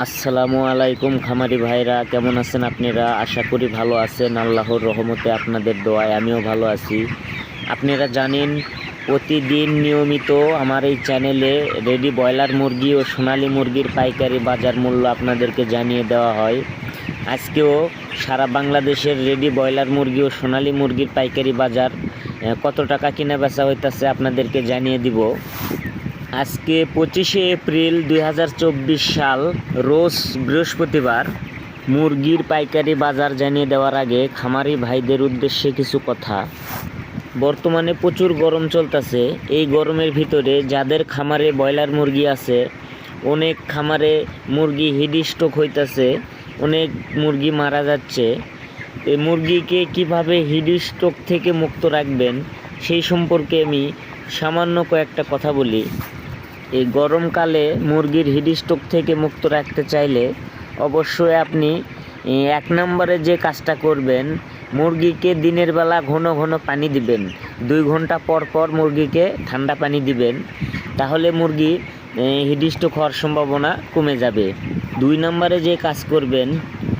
আসসালামু আলাইকুম খামারি ভাইরা, কেমন আছেন আপনারা? আশা করি ভালো আছেন। আল্লাহর রহমতে আপনাদের দোয়ায় আমিও ভালো আছি। আপনারা জানেন, প্রতিদিন নিয়মিত আমার এই চ্যানেলে রেডি ব্রয়লার মুরগি ও সোনালী মুরগির পাইকারি বাজার মূল্য আপনাদেরকে জানিয়ে দেওয়া হয়। আজকেও সারা বাংলাদেশের রেডি ব্রয়লার মুরগি ও সোনালী মুরগির পাইকারি বাজার কত টাকা কিনা বেচা হইতাছে আপনাদেরকে জানিয়ে দিব। আজকে পঁচিশে এপ্রিল দুই হাজার চব্বিশ সাল, রোজ বৃহস্পতিবার, মুরগির পাইকারি বাজার জানিয়ে দেওয়ার আগে খামারি ভাইদের উদ্দেশ্যে কিছু কথা। বর্তমানে প্রচুর গরম চলতেছে। এই গরমের ভিতরে যাদের খামারে ব্রয়লার মুরগি আছে, অনেক খামারে মুরগি হিট স্ট্রোক হইতাছে, অনেক মুরগি মারা যাচ্ছে। এই মুরগিকে কীভাবে হিট স্ট্রোক থেকে মুক্ত রাখবেন, সেই সম্পর্কে আমি সামান্য কয়েকটা কথা বলি। এই গরমকালে মুরগির হিট স্ট্রোক থেকে মুক্ত রাখতে চাইলে অবশ্যই আপনি এক নম্বরে যে কাজটা করবেন, মুরগিকে দিনের বেলা ঘন ঘন পানি দিবেন। দুই ঘণ্টা পর পর মুরগিকে ঠান্ডা পানি দিবেন। তাহলে মুরগি হিট স্ট্রোক হওয়ার সম্ভাবনা কমে যাবে। দুই নম্বরে যে কাজ করবেন,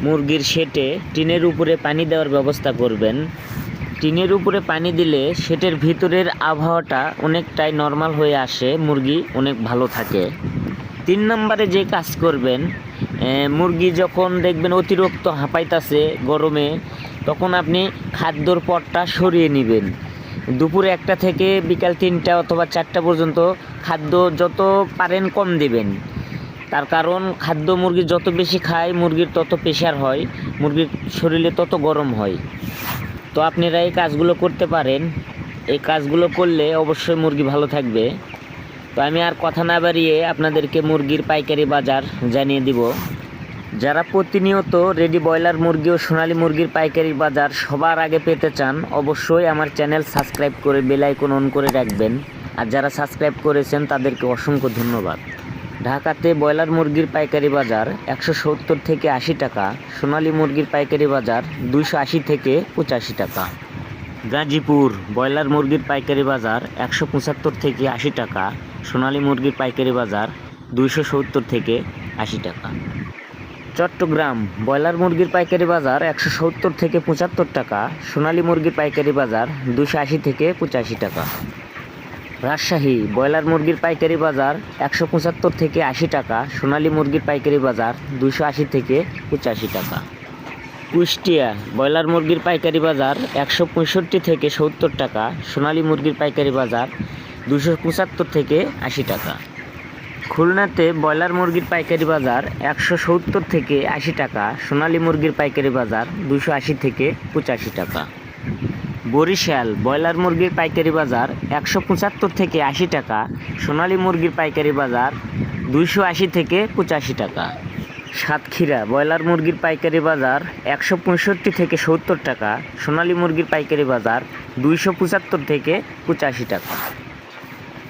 মুরগির সেটে টিনের উপরে পানি দেওয়ার ব্যবস্থা করবেন। টিনের উপরে পানি দিলে সেটের ভিতরের আবহাওয়াটা অনেকটাই নর্মাল হয়ে আসে, মুরগি অনেক ভালো থাকে। তিন নম্বরে যে কাজ করবেন মুরগি যখন দেখবেন অতিরিক্ত হাঁপাইতাছে গরমে, তখন আপনি খাদ্যর পটটা সরিয়ে নেবেন। দুপুরে একটা থেকে বিকাল তিনটা অথবা চারটা পর্যন্ত খাদ্য যত পারেন কম দেবেন। তার কারণ খাদ্য মুরগি যত বেশি খায়, মুরগির তত প্রেশার হয়, মুরগির শরীরে তত গরম হয়। তো আপনারা এই কাজগুলো করতে পারেন। এই কাজগুলো করলে অবশ্যই মুরগি ভালো থাকবে। তো আমি আর কথা না বাড়িয়ে আপনাদেরকে মুরগির পাইকারি বাজার জানিয়ে দিব। যারা প্রতিনিয়ত রেডি ব্রয়লার মুরগি ও সোনালী মুরগির পাইকারি বাজার সবার আগে পেতে চান, অবশ্যই আমার চ্যানেল সাবস্ক্রাইব করে বেল আইকন অন করে রাখবেন। আর যারা সাবস্ক্রাইব করেছেন, তাদেরকে অসংখ্য ধন্যবাদ। ঢাকাতে ব্রয়লার মুরগির পাইকারি বাজার একশো সত্তর থেকে আশি টাকা, সোনালী মুরগির পাইকারি বাজার দুইশো আশি থেকে পঁচাশি টাকা। গাজীপুর ব্রয়লার মুরগির পাইকারি বাজার একশো পঁচাত্তর থেকে আশি টাকা, সোনালী মুরগির পাইকারি বাজার দুইশো সত্তর থেকে আশি টাকা। চট্টগ্রাম ব্রয়লার মুরগির পাইকারি বাজার একশো সত্তর থেকে পঁচাত্তর টাকা, সোনালী মুরগির পাইকারি বাজার দুশো আশি থেকে পঁচাশি টাকা। রাজশাহী ব্রয়লার মুরগির পাইকারি বাজার একশো পঁচাত্তর থেকে আশি টাকা, সোনালী মুরগির পাইকারি বাজার দুশো আশি থেকে পঁচাশি টাকা। কুষ্টিয়া ব্রয়লার মুরগির পাইকারি বাজার একশো পঁয়ষট্টি থেকে সত্তর টাকা, সোনালী মুরগির পাইকারি বাজার দুশো পঁচাত্তর থেকে আশি টাকা। খুলনাতে ব্রয়লার মুরগির পাইকারি বাজার একশো সত্তর থেকে আশি টাকা, সোনালী মুরগির পাইকারি বাজার দুশো আশি থেকে পঁচাশি টাকা। বরিশাল, ব্রয়লার মুরগির পাইকারি বাজার একশো পঁচাত্তর থেকে আশি টাকা, সোনালী মুরগির পাইকারি বাজার দুইশো আশি থেকে পঁচাশি টাকা। সাতক্ষীরা, ব্রয়লার মুরগির পাইকারি বাজার একশো পঁয়ষট্টি থেকে সত্তর টাকা, সোনালী মুরগির পাইকারি বাজার দুইশো পঁচাত্তর থেকে পঁচাশি টাকা।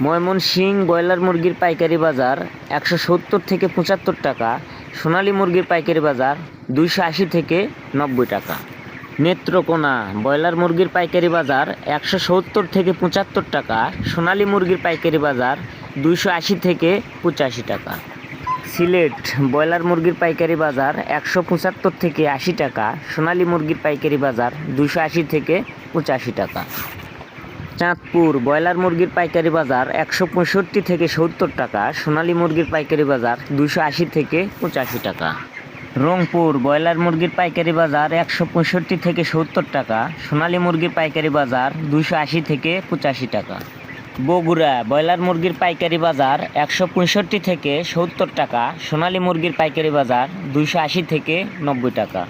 ময়মনসিং, ব্রয়লার মুরগির পাইকারি বাজার একশো সত্তর থেকে পঁচাত্তর টাকা, সোনালী মুরগির পাইকারি বাজার দুইশো আশি থেকে নব্বই টাকা। নেত্রকোনা, ব্রয়লার মুরগির পাইকারি বাজার একশো সত্তর থেকে পঁচাত্তর টাকা, সোনালী মুরগির পাইকারি বাজার দুইশো আশি থেকে পঁচাশি টাকা। সিলেট, ব্রয়লার মুরগির পাইকারি বাজার একশো পঁচাত্তর থেকে আশি টাকা, সোনালী মুরগির পাইকারি বাজার দুশো আশি থেকে পঁচাশি টাকা। চাঁদপুর, ব্রয়লার মুরগির পাইকারি বাজার একশো পঁয়ষট্টি থেকে সত্তর টাকা, সোনালী মুরগির পাইকারি বাজার দুশো আশি থেকে পঁচাশি টাকা। রংপুর ব্রয়লার মুরগির পাইকারি বাজার একশো পঁয়ষট্টি থেকে সত্তর টাকা, সোনালী মুরগির পাইকারি বাজার দুশো আশি থেকে পঁচাশি টাকা। বগুড়া ব্রয়লার মুরগির পাইকারি বাজার একশো পঁয়ষট্টি থেকে সত্তর টাকা, সোনালী মুরগির পাইকারি বাজার দুইশো আশি থেকে নব্বই টাকা।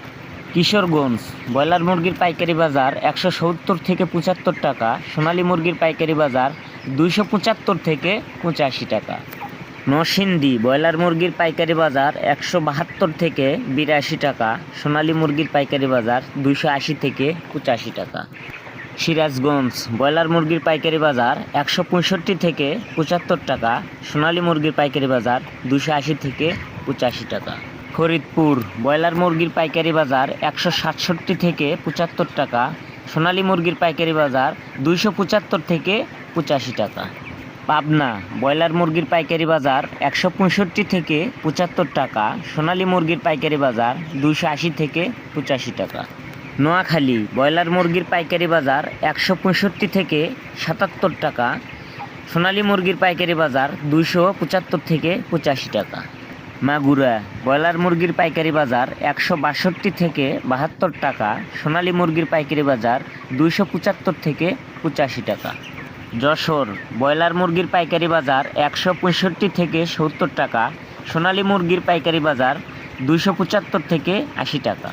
কিশোরগঞ্জ ব্রয়লার মুরগির পাইকারি বাজার একশো সত্তর থেকে পঁচাত্তর টাকা, সোনালী মুরগির পাইকারি বাজার দুইশো পঁচাত্তর থেকে পঁচাশি টাকা। নরসিংদী ব্রয়লার মুরগির পাইকারি বাজার একশো বাহাত্তর থেকে বিরাশি টাকা, সোনালী মুরগির পাইকারি বাজার দুইশো আশি থেকে পঁচাশি টাকা। সিরাজগঞ্জ ব্রয়লার মুরগির পাইকারি বাজার একশো পঁয়ষট্টি থেকে পঁচাত্তর টাকা, সোনালী মুরগির পাইকারি বাজার দুশো আশি থেকে পঁচাশি টাকা। ফরিদপুর ব্রয়লার মুরগির পাইকারি বাজার একশো সাতষট্টি থেকে পঁচাত্তর টাকা, সোনালী মুরগির পাইকারি বাজার দুইশো পঁচাত্তর থেকে পঁচাশি টাকা। পাবনা, ব্রয়লার মুরগির পাইকারি বাজার একশো পঁয়ষট্টি থেকে পঁচাত্তর টাকা, সোনালী মুরগির পাইকারি বাজার দুইশো আশি থেকে পঁচাশি টাকা। নোয়াখালী, ব্রয়লার মুরগির পাইকারি বাজার একশো পঁয়ষট্টি থেকে সাতাত্তর টাকা, সোনালী মুরগির পাইকারি বাজার দুইশো পঁচাত্তর থেকে পঁচাশি টাকা। মাগুরা, ব্রয়লার মুরগির পাইকারি বাজার একশো বাষট্টি থেকে বাহাত্তর টাকা, সোনালী মুরগির পাইকারি বাজার দুইশো পঁচাত্তর থেকে পঁচাশি টাকা। যশোর, ব্রয়লার মুরগির পাইকারি বাজার একশো পঁয়ষট্টি থেকে সত্তর টাকা, সোনালী মুরগির পাইকারি বাজার দুইশো পঁচাত্তর থেকে আশি টাকা।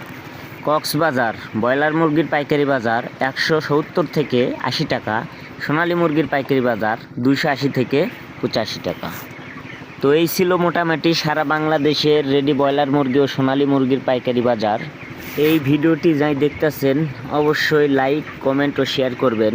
কক্সবাজার, ব্রয়লার মুরগির পাইকারি বাজার একশো সত্তর থেকে আশি টাকা, সোনালী মুরগির পাইকারি বাজার দুইশো আশি থেকে পঁচাশি টাকা। তো এই ছিল মোটামুটি সারা বাংলাদেশের রেডি ব্রয়লার মুরগি ও সোনালী মুরগির পাইকারি বাজার। এই ভিডিওটি যাই দেখতেছেন, অবশ্যই লাইক কমেন্ট ও শেয়ার করবেন।